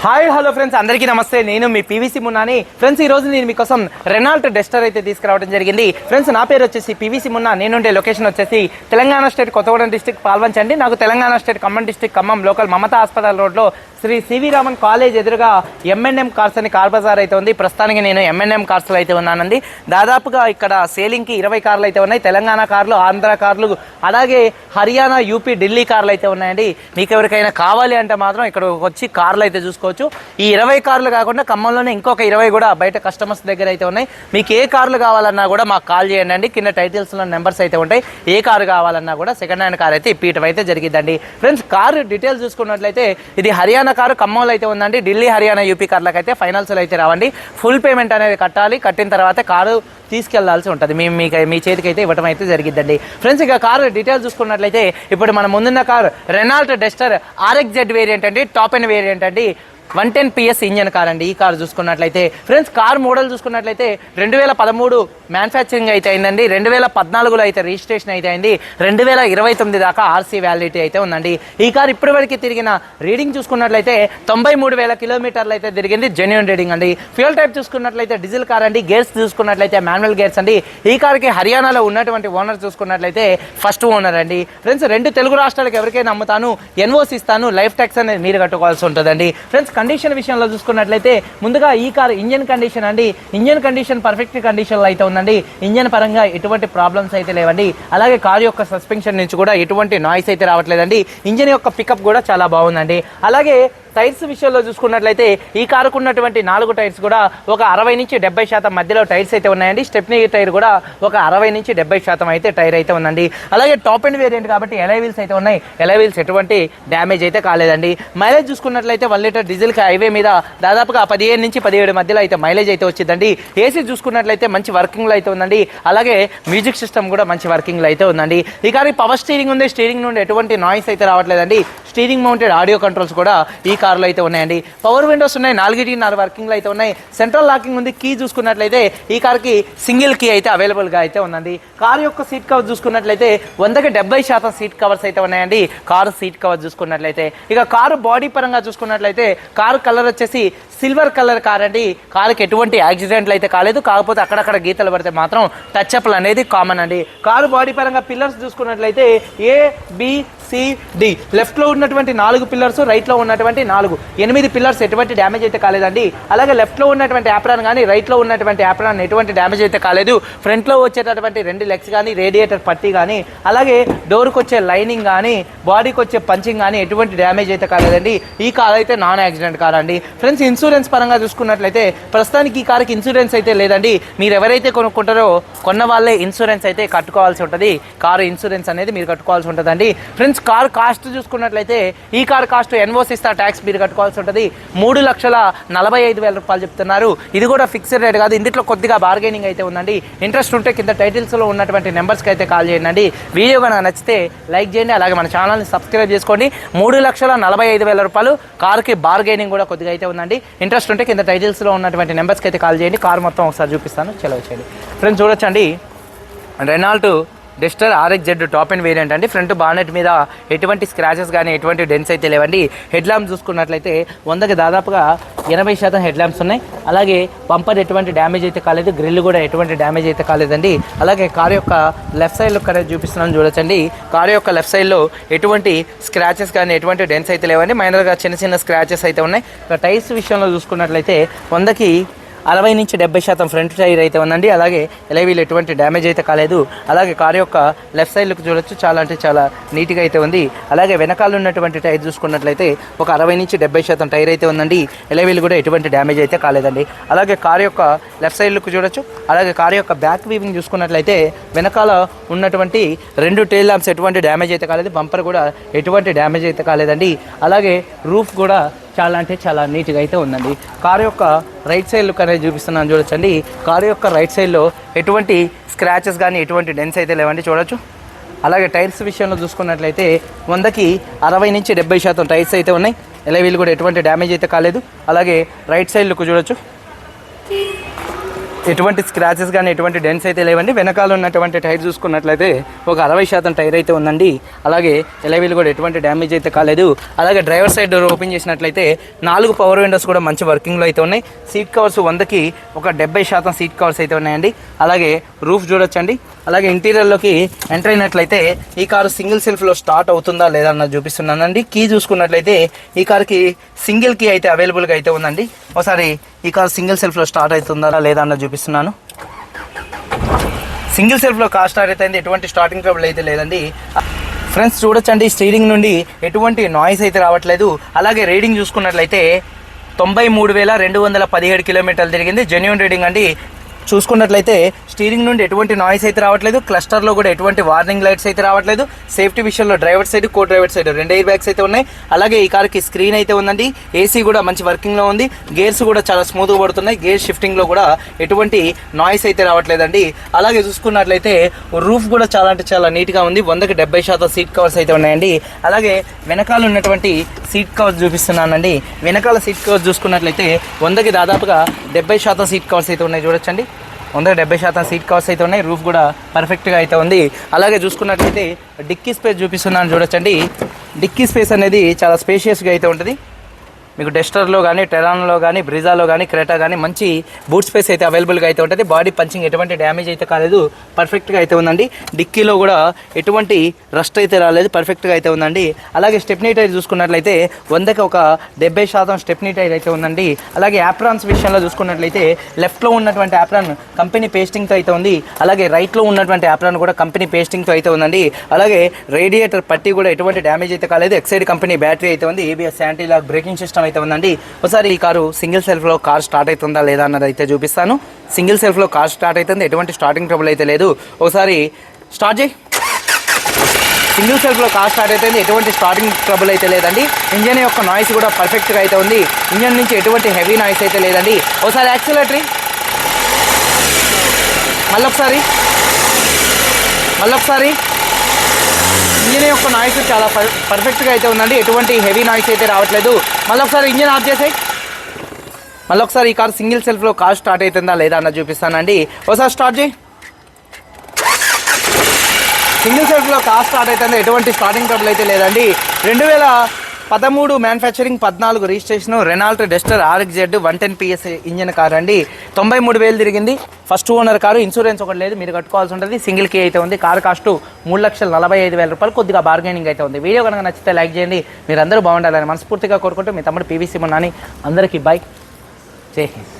Hi hello friends. అందరికీ నమస్తే. నేను మీ పీవీసీ మున్నాని. ఫ్రెండ్స్ ఈ రోజు నేను మీకోసం రెనాల్ట్ డెస్టర్ అయితే తీసుకురావడం జరిగింది. ఫ్రెండ్స్ నా పేరు వచ్చేసి పీవీసీ మున్నా. నేనుండే లొకేషన్ వచ్చేసి తెలంగాణ స్టేట్ కొత్తగూడెం డిస్టిక్ పాల్వంచండి. నాకు Telangana state Khammam district Khammam local Mamata hospital రోడ్లో Sri C V Raman college ఎదురుగా ఎంఎన్ఎం కార్స్ అని కార్ బజార్ అయితే ఉంది. ప్రస్తుతానికి నేను ఎంఎన్ఎం కార్స్లో అయితే ఉన్నానండి. దాదాపుగా ఇక్కడ సేలింగ్కి ఇరవై కార్లు అయితే ఉన్నాయి. తెలంగాణ కార్లు ఆంధ్ర కార్లు అలాగే హర్యానా యూపీ ఢిల్లీ కార్లు అయితే ఉన్నాయండి. మీకు ఎవరికైనా కావాలి అంటే మాత్రం ఇక్కడ వచ్చి కార్లు అయితే చూసుకోవచ్చు. ఈ ఇరవై కార్లు కాకుండా ఖమ్మంలోనే ఇంకొక ఇరవై కూడా బయట కస్టమర్స్ దగ్గర అయితే ఉన్నాయి. మీకు ఏ కార్లు కావాలన్నా కూడా మాకు కాల్ చేయండి అండి కింద టైటిల్స్లో నెంబర్స్ అయితే ఉంటాయి. ఏ కారు కావాలన్నా కూడా సెకండ్ హ్యాండ్ కార్ అయితే ఇప్పటం అయితే జరిగిందండి ఫ్రెండ్స్ కారు డీటెయిల్స్ చూసుకున్నట్లయితే ఇది హర్యానా కారు ఖమ్మంలో అయితే ఉందండి. ఢిల్లీ హర్యానా యూపీ కార్లకు అయితే ఫైనల్స్లో అయితే రావండి. ఫుల్ పేమెంట్ అనేది కట్టాలి. కట్టిన తర్వాత కారు తీసుకెళ్ళాల్సి ఉంటుంది. మేము మీకు మీ చేతికి అయితే ఇవ్వడం అయితే జరిగిద్దండి. ఫ్రెండ్స్ ఇక కారు డీటెయిల్స్ చూసుకున్నట్లయితే ఇప్పుడు మన ముందున్న car Renault Duster R X Z variant అండి. టాప్ అండ్ వేరియంట్ అండి. One ten P S engine car అండి. ఈ కార్ చూసుకున్నట్లయితే ఫ్రెండ్స్ కార్ మోడల్ చూసుకున్నట్లయితే రెండు వేల పదమూడు మ్యానుఫ్యాక్చరింగ్ అయితే అయిందండి. రెండు వేల పద్నాలుగులో అయితే రిజిస్ట్రేషన్ అయితే అయింది. రెండు వేల ఇరవై తొమ్మిది దాకా ఆర్సీ వ్యాలిడిటీ అయితే ఉందండి. ఈ కార్ ఇప్పటివరకు తిరిగిన రీడింగ్ చూసుకున్నట్లయితే తొంభై మూడు వేల కిలోమీటర్లు అయితే తిరిగింది. జెన్యున్ రీడింగ్ అండి. ఫ్యూల్ టైప్ చూసుకున్నట్లయితే డీజిల్ కార్ అండి. గేర్స్ చూసుకున్నట్లయితే మాన్యువల్ గేర్స్ అండి. ఈ కార్కి హర్యానాలో ఉన్నటువంటి ఓనర్ చూసుకున్నట్లయితే ఫస్ట్ ఓనర్ అండి. ఫ్రెండ్స్ రెండు తెలుగు రాష్ట్రాలకు ఎవరికైనా అమ్ముతాను ఎన్ఓసి ఇస్తాను లైఫ్ ట్యాక్స్ అనేది మీరు కట్టుకోవాల్సి ఉంటుందండి. ఫ్రెండ్స్ కండిషన్ విషయంలో చూసుకున్నట్లయితే ముందుగా ఈ కార్ ఇంజన్ కండిషన్ అండి. ఇంజన్ కండిషన్ పర్ఫెక్ట్ కండిషన్లో అయితే ఉందండి. ఇంజన్ పరంగా ఎటువంటి ప్రాబ్లమ్స్ అయితే లేవండి. అలాగే కార్ యొక్క సస్పెన్షన్ నుంచి కూడా ఎటువంటి నాయిస్ అయితే రావట్లేదండి. ఇంజన్ యొక్క పికప్ కూడా చాలా బాగుందండి. అలాగే టైర్స్ విషయంలో చూసుకున్నట్లయితే ఈ కారుకు ఉన్నటువంటి నాలుగు టైర్స్ కూడా ఒక అరవై నుంచి డెబ్బై శాతం మధ్యలో టైర్స్ అయితే ఉన్నాయండి. స్టెప్నీ టైర్ కూడా ఒక అరవై నుంచి డెబ్బై శాతం అయితే టైర్ అయితే ఉందండి. అలాగే టాప్ అండ్ వేరియంట్ కాబట్టి ఎలై వీల్స్ అయితే ఉన్నాయి. ఎలై వీల్స్ ఎటువంటి డ్యామేజ్ అయితే కాలేదండి. మైలేజ్ చూసుకున్నట్లయితే వన్ లీటర్ డీజిల్కి హైవే మీద దాదాపుగా పదిహేను నుంచి పదిహేడు మధ్యలో అయితే మైలేజ్ అయితే వచ్చిందండి. ఏసీ చూసుకున్నట్లయితే మంచి వర్కింగ్లో అయితే ఉందండి. అలాగే మ్యూజిక్ సిస్టమ్ కూడా మంచి వర్కింగ్లో అయితే ఉందండి. ఈ కానీ పవర్ స్టీరింగ్ ఉంది. స్టీరింగ్ నుండి ఎటువంటి నాయిస్ అయితే రావట్లేదండి. స్టీరింగ్ మౌంటెడ్ ఆడియో కంట్రోల్స్ కూడా ఈ కార్లో అయితే ఉన్నాయండి. పవర్ విండోస్ ఉన్నాయి నాలుగిటికి నాలుగు వర్కింగ్లు అయితే ఉన్నాయి. సెంట్రల్ లాకింగ్ ఉంది కీ చూసుకున్నట్లయితే ఈ కార్కి సింగిల్ కీ అయితే అవైలబుల్గా అయితే ఉందండి. కార్ యొక్క సీట్ కవర్ చూసుకున్నట్లయితే వందకి డెబ్బై శాతం సీట్ కవర్స్ అయితే ఉన్నాయండి. కారు సీట్ కవర్ చూసుకున్నట్లయితే. ఇక కారు బాడీ పరంగా చూసుకున్నట్లయితే కారు కలర్ వచ్చేసి సిల్వర్ కలర్ కార్ అండి. కారుకి ఎటువంటి యాక్సిడెంట్లు అయితే కాలేదు. కాకపోతే అక్కడక్కడ గీతలు పడితే మాత్రం టచ్ అప్లు అనేది కామన్ అండి. కారు బాడీ పరంగా పిల్లర్స్ చూసుకున్నట్లయితే ఏ బి సిడి లెఫ్ట్లో ఉన్నటువంటి నాలుగు పిల్లర్స్ రైట్లో ఉన్నటువంటి నాలుగు. ఎనిమిది పిల్లర్స్ ఎటువంటి డ్యామేజ్ అయితే కాలేదండి. అలాగే లెఫ్ట్లో ఉన్నటువంటి యాప్రాన్ కానీ రైట్లో ఉన్నటువంటి యాప్రాన్ ఎటువంటి డ్యామేజ్ అయితే కాలేదు. ఫ్రంట్లో వచ్చేటటువంటి రెండు లెగ్స్ కానీ రేడియేటర్ పట్టీ కానీ అలాగే డోర్కి వచ్చే లైనింగ్ కానీ బాడీకి వచ్చే పంచింగ్ కానీ ఎటువంటి డ్యామేజ్ అయితే కాలేదండి. ఈ కార్ అయితే నాన్ యాక్సిడెంట్ కార్ అండి. ఫ్రెండ్స్ ఇన్సూరెన్స్ పరంగా చూసుకున్నట్లయితే ప్రస్తుతానికి ఈ కార్కి ఇన్సూరెన్స్ అయితే లేదండి. మీరు ఎవరైతే కొనుక్కుంటారో కొన్న వాళ్ళే ఇన్సూరెన్స్ అయితే కట్టుకోవాల్సి ఉంటుంది. కారు ఇన్సూరెన్స్ అనేది మీరు కట్టుకోవాల్సి ఉంటుందండి. ఫ్రెండ్స్ కార్ కాస్ట్ చూసుకున్నట్లయితే ఈ car cost N O C ఇస్తా ట్యాక్స్ మీరు కట్టుకోవాల్సి ఉంటుంది. మూడు లక్షల నలభై ఐదు వేల రూపాయలు చెప్తున్నారు. ఇది కూడా ఫిక్స్డ్ రేట్ కాదు. ఇందులో కొద్దిగా బార్గెనింగ్ అయితే ఉందండి. ఇంట్రెస్ట్ ఉంటే కింద టైటిల్స్లో ఉన్నటువంటి నెంబర్స్కి అయితే కాల్ చేయండి. వీడియో కనుక నచ్చితే లైక్ చేయండి. అలాగే మన ఛానల్ని సబ్స్క్రైబ్ చేసుకోండి. మూడు లక్షల నలభై ఐదు వేల రూపాయలు కార్కి బార్గెనింగ్ కూడా కొద్దిగా అయితే ఉందండి. ఇంట్రెస్ట్ ఉంటే కింద టైటిల్స్లో ఉన్నటువంటి నెంబర్స్కి అయితే కాల్ చేయండి. కార్ మొత్తం ఒకసారి చూపిస్తాను. చెలవు చేయండి. ఫ్రెండ్స్ చూడొచ్చండి. Renault Duster R X Z top and variant అండి. ఫ్రంట్ బానెట్ మీద ఎటువంటి స్క్రాచెస్ కానీ ఎటువంటి డెన్స్ అయితే లేవండి. హెడ్ ల్యాంప్ చూసుకున్నట్లయితే వందకి దాదాపుగా ఎనభై శాతం హెడ్ ల్యాంప్స్ ఉన్నాయి. అలాగే బంపర్ ఎటువంటి డ్యామేజ్ అయితే కాలేదు. గ్రిల్ కూడా ఎటువంటి డ్యామేజ్ అయితే కాలేదండి. అలాగే కార్ యొక్క లెఫ్ట్ సైడ్లో ఇక్కడ చూపిస్తున్నాను చూడొచ్చండి. కార్ యొక్క లెఫ్ట్ సైడ్లో ఎటువంటి స్క్రాచెస్ కానీ ఎటువంటి డెన్స్ అయితే లేవండి. మైనర్గా చిన్న చిన్న స్క్రాచెస్ అయితే ఉన్నాయి. టైర్స్ విషయంలో చూసుకున్నట్లయితే వందకి అరవై నుంచి డెబ్బై శాతం ఫ్రంట్ టైర్ అయితే ఉందండి. అలాగే ఎలవీలు ఎటువంటి డ్యామేజ్ అయితే కాలేదు. అలాగే కార్ యొక్క లెఫ్ట్ సైడ్ లుక్ చూడొచ్చు. చాలా అంటే చాలా నీట్గా అయితే ఉంది. అలాగే వెనకాల ఉన్నటువంటి టైర్ చూసుకున్నట్లయితే ఒక అరవై నుంచి డెబ్బై శాతం టైర్ అయితే ఉందండి. ఎలవీలు కూడా ఎటువంటి డ్యామేజ్ అయితే కాలేదండి. అలాగే కార్ యొక్క లెఫ్ట్ సైడ్ లుక్ చూడొచ్చు. అలాగే కార్ యొక్క బ్యాక్ వీవింగ్ చూసుకున్నట్లయితే వెనకాల ఉన్నటువంటి రెండు టైల్ ల్యాంప్స్ ఎటువంటి డ్యామేజ్ అయితే కాలేదు. బంపర్ కూడా ఎటువంటి డ్యామేజ్ అయితే కాలేదండి. అలాగే రూఫ్ కూడా చాలా అంటే చాలా నీట్గా అయితే ఉందండి. కారు యొక్క రైట్ సైడ్ లుక్ అనేది చూపిస్తున్నాను చూడొచ్చండి. కారు యొక్క రైట్ సైడ్లో ఎటువంటి స్క్రాచెస్ కానీ ఎటువంటి డెన్స్ అయితే లేవండి చూడొచ్చు. అలాగే టైర్స్ విషయంలో చూసుకున్నట్లయితే వందకి అరవై నుంచి డెబ్బై శాతం టైర్స్ అయితే ఉన్నాయి. ఎలవీలు కూడా ఎటువంటి డ్యామేజ్ అయితే కాలేదు. అలాగే రైట్ సైడ్ లుక్ చూడొచ్చు. ఎటువంటి స్క్రాచెస్ కానీ ఎటువంటి డెన్స్ అయితే లేవండి. వెనకాల ఉన్నటువంటి టైర్ చూసుకున్నట్లయితే ఒక అరవై శాతం టైర్ అయితే ఉందండి. అలాగే ఎలవీలు కూడా ఎటువంటి డ్యామేజ్ అయితే కాలేదు. అలాగే డ్రైవర్ సైడ్ డోర్ ఓపెన్ చేసినట్లయితే నాలుగు పవర్ విండోస్ కూడా మంచి వర్కింగ్లో అయితే ఉన్నాయి. సీట్ కవర్స్ వందకి ఒక డెబ్బై శాతం సీట్ కవర్స్ అయితే ఉన్నాయండి. అలాగే రూఫ్ చూడొచ్చండి. అలాగే ఇంటీరియర్లోకి ఎంటర్ అయినట్లయితే ఈ కారు సింగిల్ సెల్ఫ్లో స్టార్ట్ అవుతుందా లేదా అన్నది చూపిస్తున్నానండి. కీ చూసుకున్నట్లయితే ఈ కార్కి సింగిల్ కీ అయితే అవైలబుల్గా అయితే ఉందండి. ఒకసారి ఈ కారు సింగిల్ సెల్ఫ్లో స్టార్ట్ అవుతుందా లేదా అన్నది చూపిస్తున్నాను. సింగిల్ సెల్ఫ్లో కార్ స్టార్ట్ అయితే ఎటువంటి స్టార్టింగ్ ట్రబుల్ అయితే లేదండి. ఫ్రెండ్స్ చూడొచ్చండి స్టీరింగ్ నుండి ఎటువంటి నాయిస్ అయితే రావట్లేదు. అలాగే రీడింగ్ చూసుకున్నట్లయితే తొంభై మూడు వేల రెండు వందల పదిహేడు కిలోమీటర్లు తిరిగింది. జెన్యున్ రీడింగ్ అండి. చూసుకున్నట్లయితే స్టీరింగ్ నుండి ఎటువంటి నాయిస్ అయితే రావట్లేదు క్లస్టర్లో కూడా ఎటువంటి వార్నింగ్ లైట్స్ అయితే రావట్లేదు. సేఫ్టీ విషయంలో driver side co driver side రెండు ఎయిర్ బ్యాగ్స్ అయితే ఉన్నాయి. అలాగే ఈ కార్కి స్క్రీన్ అయితే ఉందండి. ఏసీ కూడా మంచి వర్కింగ్లో ఉంది. గేర్స్ కూడా చాలా స్మూత్గా పడుతున్నాయి. గేర్ షిఫ్టింగ్లో కూడా ఎటువంటి నాయిస్ అయితే రావట్లేదండి. అలాగే చూసుకున్నట్లయితే రూఫ్ కూడా చాలా అంటే చాలా నీట్గా ఉంది. వందకి డెబ్బై శాతం సీట్ కవర్స్ అయితే ఉన్నాయండి. అలాగే వెనకాల ఉన్నటువంటి సీట్ కవర్స్ చూపిస్తున్నానండి. వెనకాల సీట్ కవర్స్ చూసుకున్నట్లయితే వందకి దాదాపుగా డెబ్బై శాతం సీట్ కవర్స్ అయితే ఉన్నాయి. చూడొచ్చండి. వంద డెబ్బై శాతం సీట్ కవర్స్ అయితే ఉన్నాయి. రూఫ్ కూడా పర్ఫెక్ట్గా అయితే ఉంది. అలాగే చూసుకున్నట్లయితే డిక్కీ స్పేస్ చూపిస్తున్నాను చూడొచ్చండి. డిక్కీ స్పేస్ అనేది చాలా స్పేషియస్గా అయితే ఉంటుంది. మీకు డెస్టర్లో కానీ టెరాన్లో కానీ బ్రిజాలో కానీ క్రేటా కానీ మంచి బూట్ స్పేస్ అయితే అవైలబుల్గా అయితే ఉంటుంది. బాడీ పంచింగ్ ఎటువంటి డ్యామేజ్ అయితే కాలేదు. పర్ఫెక్ట్గా అయితే ఉందండి. డిక్కీలో కూడా ఎటువంటి రస్ట్ అయితే రాలేదు. పర్ఫెక్ట్గా అయితే ఉందండి. అలాగే స్టెప్నీ టైర్ చూసుకున్నట్లయితే వందకి ఒక డెబ్బై శాతం స్టెప్నీ టైర్ అయితే ఉందండి. అలాగే యాప్రాన్స్ విషయంలో చూసుకున్నట్లయితే లెఫ్ట్లో ఉన్నటువంటి యాప్రాన్ కంపెనీ పేస్టింగ్తో అయితే ఉంది. అలాగే రైట్లో ఉన్నటువంటి యాప్రాన్ కూడా కంపెనీ పేస్టింగ్తో అయితే ఉందండి. అలాగే రేడియేటర్ పట్టి కూడా ఎటువంటి డ్యామేజ్ అయితే కాలేదు. ఎక్సైడ్ కంపెనీ బ్యాటరీ అయితే ఉంది. A B S anti lock braking system అయితే ఉందండి. ఒకసారి ఈ కారు సింగిల్ సెల్ఫ్లో కార్ స్టార్ట్ అవుతుందా లేదా అన్నది అయితే చూపిస్తాను. సింగిల్ సెల్ఫ్లో కార్ స్టార్ట్ అవుతుంది. ఎటువంటి స్టార్టింగ్ ట్రబుల్ అయితే లేదు. ఒకసారి స్టార్ట్ చేయి. సింగిల్ సెల్ఫ్లో కార్ స్టార్ట్ అయితే ఎటువంటి స్టార్టింగ్ ట్రబుల్ అయితే లేదండి. ఇంజన్ యొక్క నాయిస్ కూడా పర్ఫెక్ట్గా అయితే ఉంది. ఇంజన్ నుంచి ఎటువంటి హెవీ నాయిస్ అయితే లేదండి. ఒకసారి యాక్సిలేటరీ. మళ్ళొకసారి. మళ్ళొకసారి. ఇంజిన్ యొక్క నాయిస్ చాలా పర్ఫెక్ట్గా అయితే ఉందండి. ఎటువంటి హెవీ నాయిస్ అయితే రావట్లేదు. మళ్ళీ ఒకసారి ఇంజిన్ ఆఫ్ చేసాయి. మళ్ళీ ఒకసారి ఈ కార్ సింగిల్ సెల్ఫ్లో కార్ స్టార్ట్ అవుతుందా లేదా అన్నది చూపిస్తానండి. ఒకసారి స్టార్ట్ చేయి. సింగిల్ సెల్ఫ్లో కార్ స్టార్ట్ అవుతుంది? ఎటువంటి స్టార్టింగ్ ట్రబుల్ అయితే లేదండి. రెండు వేల పదమూడు మ్యానుఫ్యాక్చరింగ్ పద్నాలుగు registration Renault Duster R X Z one ten P S engine car అండి. తొంభై మూడు వేలు తిరిగింది. ఫస్ట్ ఓనర్ కారు ఇన్సూరెన్స్ ఒకటి లేదు మీరు కట్టుకోవాల్సి ఉంటుంది. సింగిల్ కీ అయితే ఉంది. కార్ కాస్ట్ మూడు లక్షల నలభై ఐదు వేల రూపాయలు. కొద్దిగా బార్గెనింగ్ అయితే ఉంది. వీడియో కనుక నచ్చితే లైక్ చేయండి. మీరు అందరూ బాగుండాలని మనస్ఫూర్తిగా కోరుకుంటూ మీ తమ్ముడు పీవీసీ మొన్న అందరికీ బై జై హింద్.